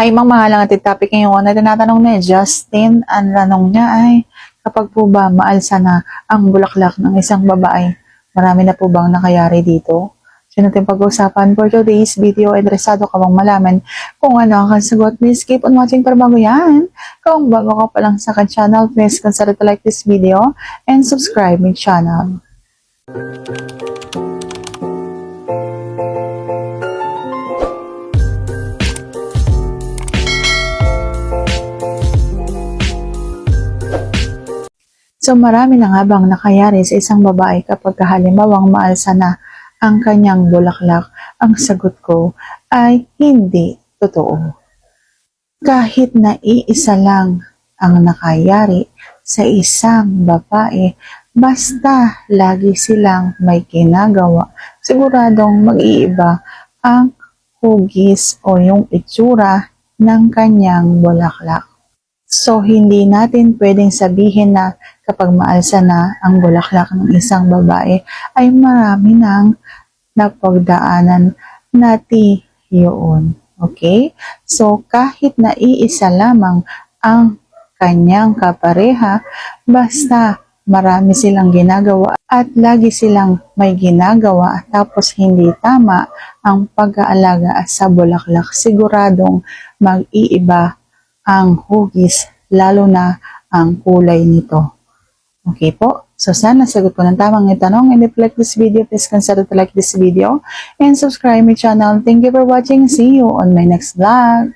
Ay, mga mahalang ating topic ngayon na tinatanong ni Justin. Ang tanong niya ay, kapag po ba maalsa na ang bulaklak ng isang babae, marami na po bang nakayari dito? Yun natin pag-uusapan for today's video. Interesado ka bang malaman kung ano ang sagot? Please keep on watching para bago yan. Kung bago ka pa lang sa akin channel, please consider to like this video and subscribe my channel. So marami na nga bang nakayari sa isang babae kapag halimbawang maalsa na ang kanyang bulaklak? Ang sagot ko ay hindi totoo. Kahit na iisa lang ang nakayari sa isang babae, basta lagi silang may ginagawa, siguradong mag-iiba ang hugis o yung itsura ng kanyang bulaklak. So, hindi natin pwedeng sabihin na kapag maalsa na ang bulaklak ng isang babae ay marami nang napagdaanan nati yun. Okay? So, kahit na iisa lamang ang kanyang kapareha, basta marami silang ginagawa at lagi silang may ginagawa tapos hindi tama ang pag-aalaga sa bulaklak, siguradong mag-iiba ang hugis, lalo na ang kulay nito. Okay po? So sana sagot ko ng tamang itanong. And if you like this video, please consider to like this video and subscribe my channel. Thank you for watching. See you on my next vlog.